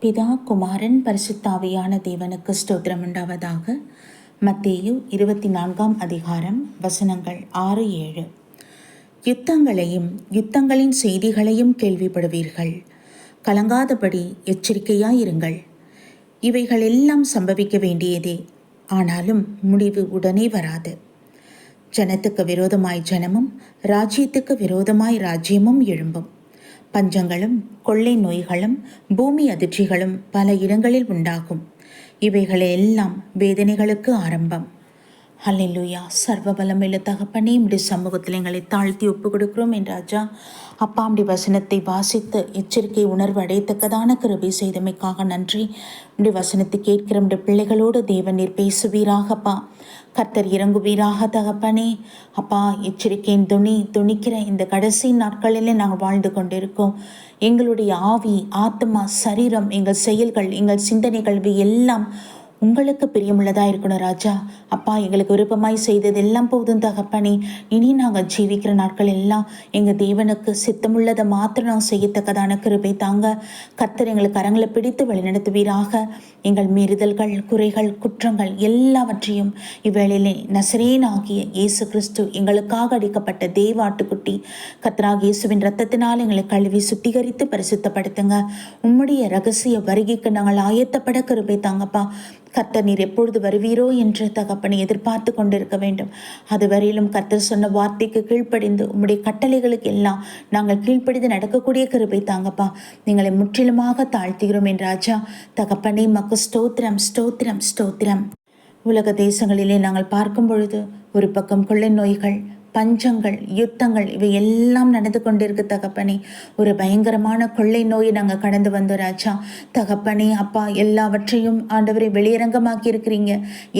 பிதா குமாரன் பரிசுத்தாவியான தேவனுக்கு ஸ்தோத்திரம் உண்டாவதாக. மத்தேயு இருபத்தி நான்காம் அதிகாரம் வசனங்கள் ஆறு ஏழு. யுத்தங்களையும் யுத்தங்களின் செய்திகளையும் கேள்விப்படுவீர்கள். கலங்காதபடி எச்சரிக்கையாயிருங்கள். இவைகள் எல்லாம் சம்பவிக்க வேண்டியதே. ஆனாலும் முடிவு உடனே வராது. ஜனத்துக்கு விரோதமாய் ஜனமும் ராஜ்யத்துக்கு விரோதமாய் ராஜ்யமும் எழும்பும். பஞ்சங்களும் கொள்ளை நோய்களும் பூமி அதிர்ச்சிகளும் பல இடங்களில் உண்டாகும். இவைகளெல்லாம் வேதனைகளுக்கு ஆரம்பம். ஹalleluya சர்வ பலமில்ல தகப்பனே இப்படி சமூகத்தில் எங்களை தாழ்த்தி ஒப்பு கொடுக்கிறோம் என்றாஜா அப்பா அப்படி வசனத்தை வாசித்து எச்சரிக்கை உணர்வு அடையத்தக்கதான கிருபை செய்தமைக்காக நன்றி. இப்படி வசனத்தை கேட்கிற நம்முடைய பிள்ளைகளோடு தேவன் நீர் பேசுவீராகப்பா. கர்த்தர் இறங்குவீராக தகப்பனே. அப்பா எச்சரிக்கையின் துணி துணிக்கிற இந்த கடைசி நாட்களிலே நாங்கள் வாழ்ந்து கொண்டிருக்கோம். எங்களுடைய ஆவி ஆத்மா சரீரம் எங்கள் செயல்கள் எங்கள் சிந்தனைகள் எல்லாம் உங்களுக்கு பிரியமுள்ளதாக இருக்கணும் ராஜா. அப்பா எங்களுக்கு விருப்பமாய் செய்தது எல்லாம் போதும் தகப்பனே. இனி நாங்கள் ஜீவிக்கிற நாட்கள் எல்லாம் எங்கள் தேவனுக்கு சித்தமுள்ளதை மாத்திரம் நான் செய்யத்தக்கதான கிருபை தாங்க. கத்தர் எங்களுக்கு கரங்களை பிடித்து வழிநடத்துவீராக. எங்கள் மீறுதல்கள் குறைகள் குற்றங்கள் எல்லாவற்றையும் இவ்வேளையிலே நசரேன் ஆகிய இயேசு கிறிஸ்து எங்களுக்காக அடிக்கப்பட்ட தேவாட்டுக்குட்டி கத்தராக இயேசுவின் ரத்தத்தினால் எங்களை கழுவி சுத்திகரித்து பரிசுத்தப்படுத்துங்க. உம்முடைய ரகசிய வருகைக்கு நாங்கள் ஆயத்தப்பட கிருபை தாங்கப்பா. கர்த்தர் நீர் எப்பொழுது வருவீரோ என்று தகப்பனை எதிர்பார்த்து கொண்டிருக்க வேண்டும். அதுவரையிலும் கர்த்தர் சொன்ன வார்த்தைக்கு கீழ்ப்படிந்து உம்முடைய கட்டளைகளுக்கு எல்லாம் நாங்கள் கீழ்ப்படிந்து நடக்கக்கூடிய கருப்பை தாங்கப்பா. நீங்களை முற்றிலுமாக தாழ்த்துகிறோம் என் ராஜா. தகப்பனே மக்கு ஸ்தோத்திரம் ஸ்தோத்திரம் ஸ்தோத்திரம். உலக தேசங்களிலே நாங்கள் பார்க்கும் பொழுது ஒரு பக்கம் கொள்ளை நோய்கள் பஞ்சங்கள் யுத்தங்கள் இவை எல்லாம் நடந்து கொண்டிருக்கு தகப்பனே. ஒரு பயங்கரமான கொள்ளை நோயை நாங்கள் கடந்து வந்தோம் ராஜா. தகப்பனே அப்பா எல்லாவற்றையும் ஆண்டவரை வெளியரங்கமாக்கி இருக்கிறீங்க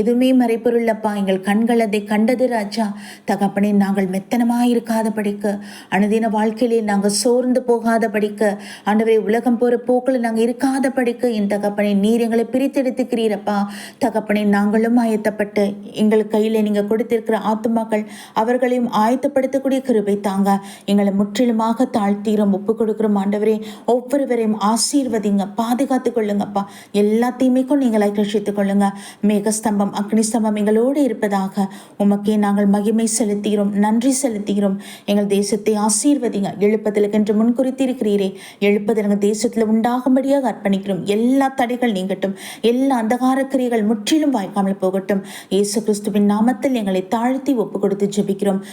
எதுவுமே மறைப்பொருள் அப்பா எங்கள் கண்கள் அதை கண்டது ராஜா. தகப்பனே நாங்கள் மெத்தனமாக இருக்காத படிக்க அனுதின வாழ்க்கையிலே நாங்கள் சோர்ந்து போகாத படிக்க ஆண்டவரை உலகம் போகிற போக்கில் நாங்கள் இருக்காத படிக்க என் தகப்பனை நீர் எங்களை பிரித்தெடுத்துக்கிறீரப்பா. தகப்பனை நாங்களும் ஆயத்தப்பட்டு எங்கள் கையில் நீங்கள் கொடுத்திருக்கிற ஆத்துமாக்கள் அவர்களையும் எங்களையும் ஆயத்தப்படுத்தக்கூடிய கிருபை தாங்க. எங்களை முற்றிலுமாக தாழ்த்தீரம் ஒப்பு கொடுக்குறோம் ஆண்டவரே. ஒவ்வொருவரையும் ஆசீர்வதிங்க பாதுகாத்து கொள்ளுங்கப்பா. எல்லாத்தையுமே கொண்டு நீங்களை ரட்சித்துக் கொள்ளுங்க. மேகஸ்தம்பம் அக்னிஸ்தம்பம் எங்களோடு இருப்பதாக உமக்கே நாங்கள் மகிமை செலுத்துகிறோம் நன்றி செலுத்துகிறோம். எங்கள் தேசத்தை ஆசீர்வதிங்க. எழுப்பதற்கென்று முன்குறித்திருக்கிறீரே. எழுப்பதற்கு தேசத்தில் உண்டாகும்படியாக அர்ப்பணிக்கிறோம். எல்லா தடைகள் நீங்கட்டும். எல்லா அந்தகார கிரியைகள் முற்றிலும் வாய்க்காமல் போகட்டும். இயேசு கிறிஸ்துவின் நாமத்தில் எங்களை தாழ்த்தி ஒப்பு கொடுத்து ஜெபிக்கிறோம்.